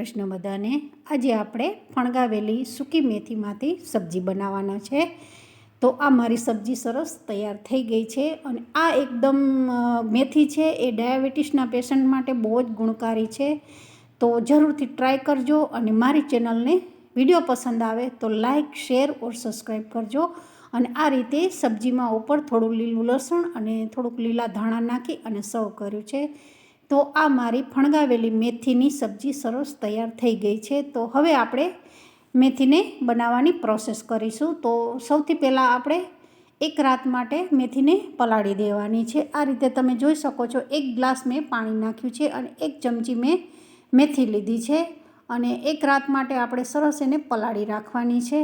કૃષ્ણ બધાને. આજે આપણે ફણગાવેલી સૂકી મેથીમાંથી સબ્જી બનાવવાના છે. તો આ મારી સબ્જી સરસ તૈયાર થઈ ગઈ છે અને આ એકદમ મેથી છે, એ ડાયાબિટીસના પેશન્ટ માટે બહુ જ ગુણકારી છે. તો જરૂરથી ટ્રાય કરજો અને મારી ચેનલને વીડિયો પસંદ આવે તો લાઇક શેર ઓર સબસ્ક્રાઈબ કરજો. અને આ રીતે સબ્જીમાં ઉપર થોડું લીલું લસણ અને થોડુંક લીલા ધાણા નાખી અને સર્વ કર્યું છે. તો આ મારી ફણગાવેલી મેથીની સબ્જી સરસ તૈયાર થઈ ગઈ છે. તો હવે આપણે મેથીને બનાવવાની પ્રોસેસ કરીશું. તો સૌથી પહેલાં આપણે એક રાત માટે મેથીને પલાળી દેવાની છે. આ રીતે તમે જોઈ શકો છો, એક ગ્લાસ મેં પાણી નાખ્યું છે અને એક ચમચી મેં મેથી લીધી છે. અને એક રાત માટે આપણે સરસ એને પલાળી રાખવાની છે.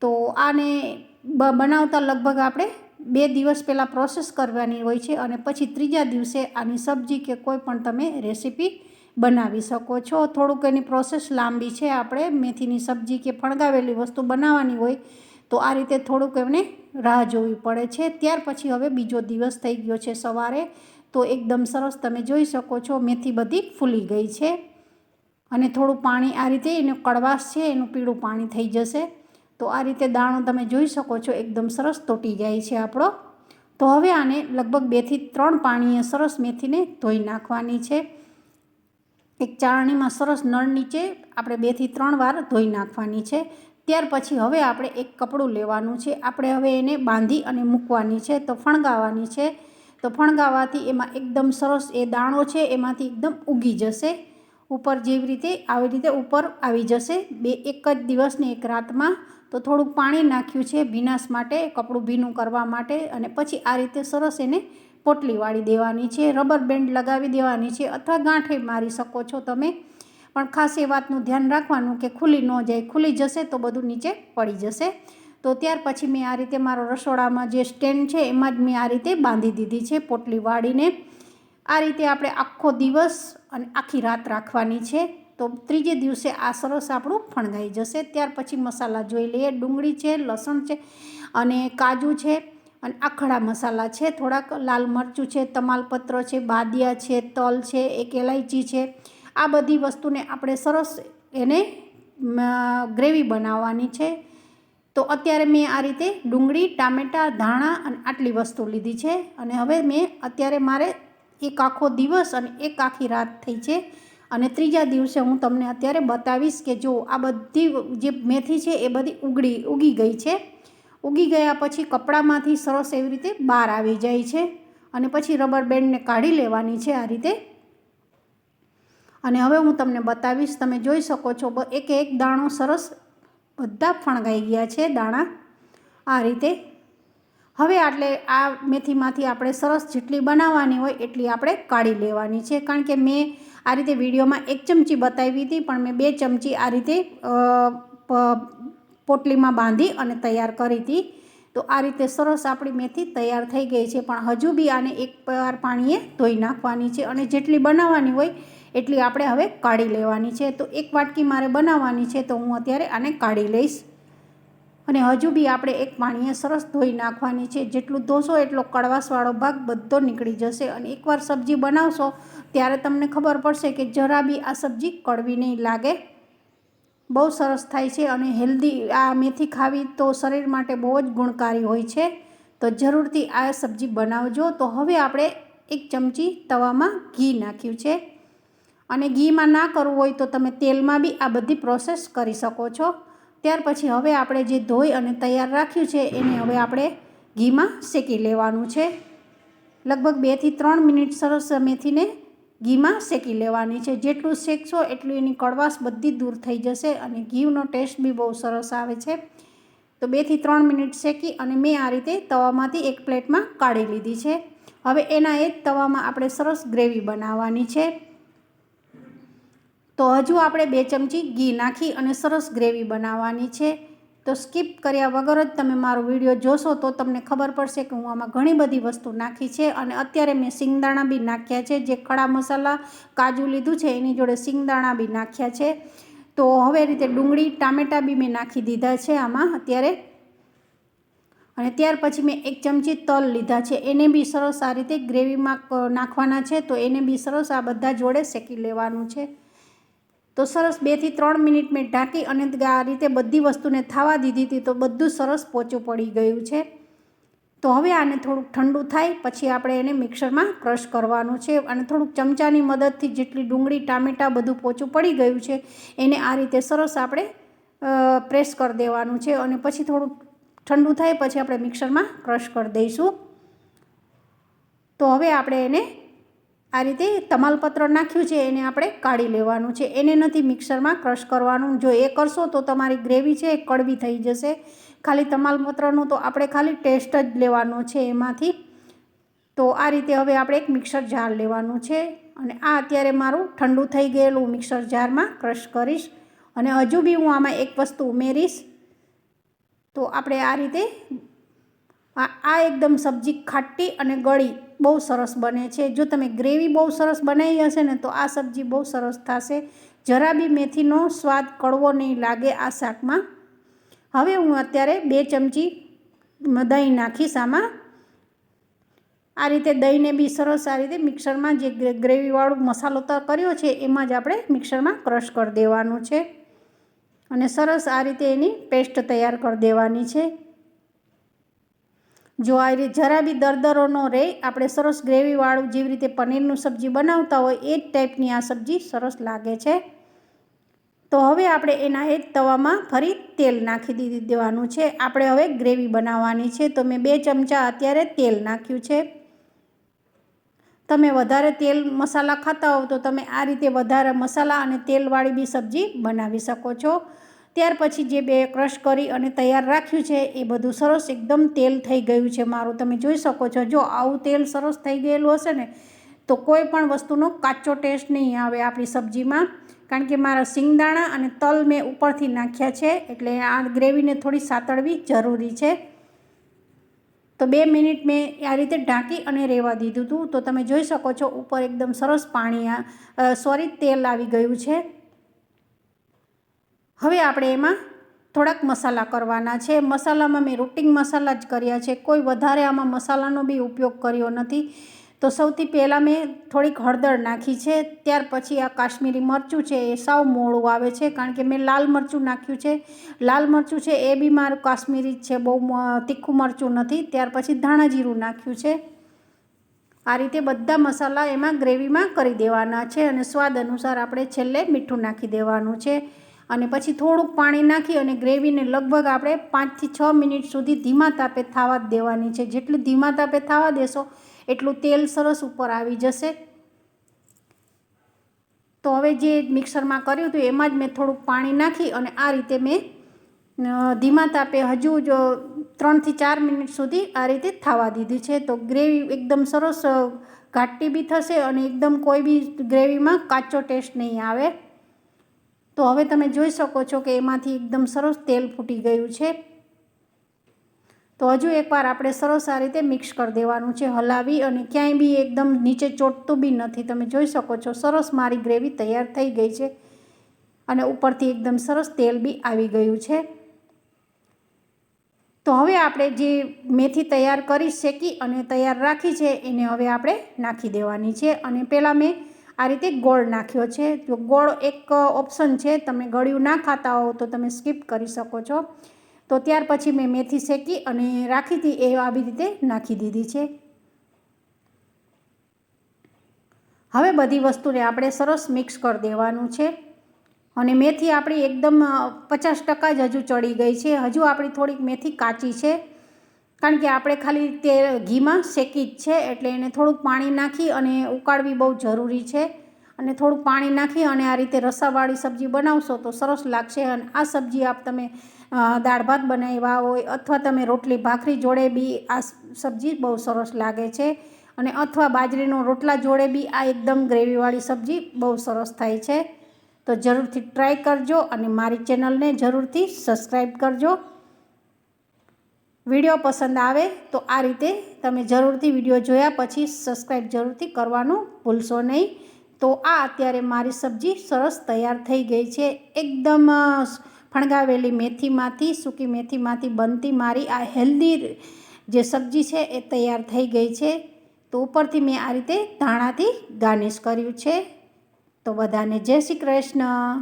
તો આને બનાવતા લગભગ આપણે બે દિવસ પહેલાં પ્રોસેસ કરવાની હોય છે અને પછી ત્રીજા દિવસે આની સબ્જી કે કોઈ પણ તમે રેસીપી બનાવી શકો છો. થોડુંક એની પ્રોસેસ લાંબી છે. આપણે મેથીની સબ્જી કે ફણગાવેલી વસ્તુ બનાવવાની હોય તો આ રીતે થોડુંક એમને રાહ જોવી પડે છે. ત્યાર પછી હવે બીજો દિવસ થઈ ગયો છે સવારે. તો એકદમ સરસ તમે જોઈ શકો છો મેથી બધી ફૂલી ગઈ છે. અને થોડું પાણી આ રીતે એનું કડવાશ છે, એનું પીળું પાણી થઈ જશે. તો આ રીતે દાણો તમે જોઈ શકો છો, એકદમ સરસ તૂટી જાય છે આપણો. તો હવે આને લગભગ બેથી ત્રણ પાણીએ સરસ મેથીને ધોઈ નાખવાની છે. એક ચાળણીમાં સરસ નળ નીચે આપણે બેથી ત્રણ વાર ધોઈ નાખવાની છે. ત્યાર પછી હવે આપણે એક કપડું લેવાનું છે. આપણે હવે એને બાંધી અને મૂકવાની છે, તો ફણગાવાની છે. તો ફણગાવાથી એમાં એકદમ સરસ એ દાણો છે, એમાંથી એકદમ ઉગી જશે. ઉપર જેવી રીતે આવી રીતે ઉપર આવી જશે. બે એક જ દિવસની એક રાતમાં તો થોડુંક પાણી નાખ્યું છે ભીનાશ માટે, કપડું ભીનું કરવા માટે અને પછી આ રીતે સરસ એને પોટલી વાળી દેવાની છે, રબર બેન્ડ લગાવી દેવાની છે અથવા ગાંઠે મારી શકો છો તમે. પણ ખાસ એ વાતનું ધ્યાન રાખવાનું કે ખુલ્લી ન જાય ખુલ્લી જશે તો બધું નીચે પડી જશે. તો ત્યાર પછી મેં આ રીતે મારો રસોડામાં જે સ્ટેન્ડ છે એમાં જ મેં આ રીતે બાંધી દીધી છે પોટલી વાળીને. આ રીતે આપણે આખો દિવસ અને આખી રાત રાખવાની છે. તો ત્રીજે દિવસે આ સરસ આપણું ફણગાઈ જશે. ત્યાર પછી મસાલા જોઈ લઈએ. ડુંગળી છે, લસણ છે અને કાજુ છે અને આખડા મસાલા છે. થોડાક લાલ મરચું છે, તમાલપત્ર છે, બાદિયા છે, તલ છે, એક એલાયચી છે. આ બધી વસ્તુને આપણે સરસ એને ગ્રેવી બનાવવાની છે. તો અત્યારે મેં આ રીતે ડુંગળી, ટામેટાં, ધાણા અને આટલી વસ્તુ લીધી છે. અને હવે મેં અત્યારે મારે એક આખો દિવસ અને એક આખી રાત થઈ છે. અને ત્રીજા દિવસે હું તમને અત્યારે બતાવીશ કે જો આ બધી જે મેથી છે એ બધી ઉગડી, ઉગી ગઈ છે. ઉગી ગયા પછી કપડામાંથી સરસ એવી રીતે બહાર આવી જાય છે અને પછી રબર બેન્ડને કાઢી લેવાની છે આ રીતે. અને હવે હું તમને બતાવીશ, તમે જોઈ શકો છો એક એક દાણો સરસ બધા ફણગાઈ ગયા છે દાણા. આ રીતે હવે આટલે આ મેથીમાંથી આપણે સરસ જેટલી બનાવવાની હોય એટલી આપણે કાઢી લેવાની છે. કારણ કે મેં આ રીતે વિડીયોમાં એક ચમચી બતાવી હતી, પણ મેં બે ચમચી આ રીતે પોટલીમાં બાંધી અને તૈયાર કરી હતી. તો આ રીતે સરસ આપણી મેથી તૈયાર થઈ ગઈ છે. પણ હજુ બી આને એક વાર પાણીએ ધોઈ નાખવાની છે અને જેટલી બનાવવાની હોય એટલી આપણે હવે કાઢી લેવાની છે. તો એક વાટકી મારે બનાવવાની છે, તો હું અત્યારે આને કાઢી લઈશ. અને હજુ બી આપણે એક પાણીએ સરસ ધોઈ નાખવાની છે. જેટલું ધોશો એટલો કડવાશવાળો ભાગ બધો નીકળી જશે. અને એકવાર સબ્જી બનાવશો, ત્યારે તમને ખબર પડશે કે જરા બી આ સબ્જી કડવી નહીં લાગે. બહુ સરસ થાય છે અને હેલ્ધી. આ મેથી ખાવી તો શરીર માટે બહુ જ ગુણકારી હોય છે. તો જરૂરથી આ સબ્જી બનાવજો. તો હવે આપણે એક ચમચી તવામાં ઘી નાખ્યું છે. અને ઘીમાં ના કરવું હોય તો તમે તેલમાં બી આ બધી પ્રોસેસ કરી શકો છો. ત્યાર પછી હવે આપણે જે ધોઈ અને તૈયાર રાખ્યું છે, એને હવે આપણે ઘીમાં શેકી લેવાનું છે. લગભગ બેથી ત્રણ મિનિટ સરસ મેથીને ઘીમાં શેકી લેવાની છે. જેટલું શેકશો એટલું એની કડવાશ બધી દૂર થઈ જશે અને ઘીનો ટેસ્ટ બી બહુ સરસ આવે છે. તો બેથી ત્રણ મિનિટ શેકી અને મેં આ રીતે તવામાંથી એક પ્લેટમાં કાઢી લીધી છે. હવે એના એ જ તવામાં આપણે સરસ ગ્રેવી બનાવવાની છે. તો હજુ આપણે બે ચમચી ઘી નાખી અને સરસ ગ્રેવી બનાવવાની છે. તો સ્કીપ કર્યા વગર જ તમે મારો વીડિયો જોશો તો તમને ખબર પડશે કે હું આમાં ઘણી બધી વસ્તુ નાખી છે અને અત્યારે મેં સિંગદાણા બી નાખ્યા છે. જે ખડા મસાલા, કાજુ લીધું છે એની જોડે સિંગદાણા બી નાખ્યા છે. તો હવે રીતે ડુંગળી, ટામેટાં બી મેં નાખી દીધા છે આમાં અત્યારે. અને ત્યાર પછી મેં એક ચમચી તલ લીધા છે. એને બી સરસ આ રીતે ગ્રેવીમાં નાખવાના છે તો એને બી સરસ આ બધા જોડે શેકી લેવાનું છે. તો સરસ બેથી ત્રણ મિનિટ મેં ઢાંકી અને આ રીતે બધી વસ્તુને થવા દીધી હતી તો બધું સરસ પોચું પડી ગયું છે. તો હવે આને થોડુંક ઠંડુ થાય, પછી આપણે એને મિક્સરમાં ક્રશ કરવાનું છે અને થોડુંક ચમચાની મદદથી જેટલી ડુંગળી, ટામેટાં બધું પોચું પડી ગયું છે, એને આ રીતે સરસ આપણે પ્રેસ કરી દેવાનું છે અને પછી થોડુંક ઠંડુ થાય, પછી આપણે મિક્સરમાં ક્રશ કરી દઈશું. તો હવે આપણે એને આ રીતે તમાલપત્ર નાખ્યું છે, એને આપણે કાઢી લેવાનું છે. એને નથી મિક્સરમાં ક્રશ કરવાનું. જો એ કરશો તો તમારી ગ્રેવી છે એ કડવી થઈ જશે. ખાલી તમાલપત્રનું તો આપણે ખાલી ટેસ્ટ જ લેવાનો છે એમાંથી. તો આ રીતે હવે આપણે એક મિક્સર જાર લેવાનું છે અને આ અત્યારે મારું ઠંડુ થઈ ગયેલું મિક્સર જારમાં ક્રશ કરીશ. અને હજુ બી હું આમાં એક વસ્તુ ઉમેરીશ. તો આપણે આ રીતે આ એકદમ સબ્જી ખાટી અને ગળી બહુ સરસ બને છે. જો તમે ગ્રેવી બહુ સરસ બનાવી હશે ને તો આ સબ્જી બહુ સરસ થશે. જરા બી મેથીનો સ્વાદ કડવો નહીં લાગે આ શાકમાં. હવે હું અત્યારે બે ચમચી દહીં નાખીશ આમાં. આ રીતે દહીંને બી સરસ આ રીતે મિક્સરમાં જે ગ્રેવીવાળો મસાલો તો કર્યો છે એમાં જ આપણે મિક્સરમાં ક્રશ કરી દેવાનું છે. અને સરસ આ રીતે એની પેસ્ટ તૈયાર કરી દેવાની છે. જો આ રીતે જરા બી દરદરો ન રહે આપણે સરસ ગ્રેવીવાળું જેવી રીતે પનીરનું સબ્જી બનાવતા હોય, એ જ ટાઈપની આ સબ્જી સરસ લાગે છે. તો હવે આપણે એના એ તવામાં ફરી તેલ નાખી દીધી દેવાનું છે. આપણે હવે ગ્રેવી બનાવવાની છે. તો મેં બે ચમચા અત્યારે તેલ નાખ્યું છે. તમે વધારે તેલ મસાલા ખાતા હોવ તો તમે આ રીતે વધારે મસાલા અને તેલવાળી બી સબ્જી બનાવી શકો છો. ત્યાર પછી જે બે ક્રશ કરી અને તૈયાર રાખ્યું છે, એ બધું સરસ એકદમ તેલ થઈ ગયું છે. મારું તમે જોઈ શકો છો, જો આવું તેલ સરસ થઈ ગયેલું હશે ને, તો કોઈ પણ વસ્તુનો કાચો ટેસ્ટ નહીં આવે આપણી સબ્જીમાં. કારણ કે મારા સિંગદાણા અને તલ મેં ઉપરથી નાખ્યા છે, એટલે આ ગ્રેવીને થોડી સાતળવી જરૂરી છે. તો બે મિનિટ મેં આ રીતે ઢાંકી અને રહેવા દીધું હતું તો તમે જોઈ શકો છો, ઉપર એકદમ સરસ પાણી સોરી, તેલ આવી ગયું છે. હવે આપણે એમાં થોડાક મસાલા કરવાના છે. મસાલામાં મેં રૂટિંગ મસાલા જ કર્યા છે. કોઈ વધારે આમાં મસાલાનો બી ઉપયોગ કર્યો નથી. તો સૌથી પહેલાં મેં થોડીક હળદર નાખી છે. ત્યાર પછી આ કાશ્મીરી મરચું છે એ સાવ મોડું આવે છે. કારણ કે મેં લાલ મરચું નાખ્યું છે. લાલ મરચું છે એ બી મારું કાશ્મીરી જ છે. બહુ તીખું મરચું નથી. ત્યાર પછી ધાણા જીરું નાખ્યું છે. આ રીતે બધા મસાલા એમાં ગ્રેવીમાં કરી દેવાના છે અને સ્વાદ અનુસાર આપણે છેલ્લે મીઠું નાખી દેવાનું છે. અને પછી થોડુંક પાણી નાખી અને ગ્રેવીને લગભગ આપણે પાંચથી છ મિનિટ સુધી ધીમા તાપે થવા જ દેવાની છે. જેટલું ધીમા તાપે થવા દેશો, એટલું તેલ સરસ ઉપર આવી જશે. તો હવે જે મિક્સરમાં કર્યું હતું, એમાં જ મેં થોડુંક પાણી નાખી અને આ રીતે મેં ધીમા તાપે હજુ જ ત્રણથી ચાર મિનિટ સુધી આ રીતે થવા દીધી છે. તો ગ્રેવી એકદમ સરસ ઘાટી બી થશે અને એકદમ કોઈ બી ગ્રેવીમાં કાચો ટેસ્ટ નહીં આવે. તો હવે તમે જોઈ શકો છો કે એમાંથી એકદમ સરસ તેલ ફૂટી ગયું છે. તો હજુ એકવાર આપણે સરસ આ રીતે મિક્સ કરી દેવાનું છે હલાવી અને ક્યાંય બી એકદમ નીચે ચોટતું બી નથી. તમે જોઈ શકો છો સરસ મારી ગ્રેવી તૈયાર થઈ ગઈ છે અને ઉપરથી એકદમ સરસ તેલ બી આવી ગયું છે. તો હવે આપણે જે મેથી તૈયાર કરી શેકી અને તૈયાર રાખી છે એને હવે આપણે નાખી દેવાની છે અને પહેલાં મેં આ રીતે ગોળ નાખ્યો છે. તો ગોળ એક ઓપ્શન છે, તમે ગળ્યું ના ખાતા હો તો તમે સ્કીપ કરી શકો છો. તો ત્યાર પછી મેં મેથી શેકી અને રાખી હતી એ આવી રીતે નાખી દીધી છે. હવે બધી વસ્તુને આપણે સરસ મિક્સ કરી દેવાનું છે. અને મેથી આપણી એકદમ પચાસ ટકા જ હજુ ચડી ગઈ છે. હજુ આપણી થોડીક મેથી કાચી છે. કારણ કે આપણે ખાલી તે ઘીમાં શેકી જ છે એટલે એને થોડુંક પાણી નાખી અને ઉકાળવી બહુ જરૂરી છે. અને થોડુંક પાણી નાખી અને આ રીતે રસાવાળી સબ્જી બનાવશો તો સરસ લાગશે. અને આ સબ્જી આપ તમે દાળ ભાત બનાવ્યા હોય અથવા તમે રોટલી ભાખરી જોડે બી આ સબ્જી બહુ સરસ લાગે છે. અને અથવા બાજરીનો રોટલા જોડે બી આ એકદમ ગ્રેવીવાળી સબ્જી બહુ સરસ થાય છે. તો જરૂરથી ટ્રાય કરજો અને મારી ચેનલને જરૂરથી સબસ્ક્રાઈબ કરજો. વીડિયો પસંદ આવે તો આ રીતે તમે જરૂરથી વીડિયો જોયા પછી સબસ્ક્રાઈબ જરૂરથી કરવાનું ભૂલશો નહીં. તો આ અત્યારે મારી સબ્જી સરસ તૈયાર થઈ ગઈ છે. એકદમ ફણગાવેલી મેથીમાંથી, સૂકી મેથીમાંથી બનતી મારી આ હેલ્ધી જે સબ્જી છે એ તૈયાર થઈ ગઈ છે. તો ઉપરથી મેં આ રીતે ધાણાથી ગાર્નિશ કર્યું છે. તો બધાને જય શ્રી કૃષ્ણ.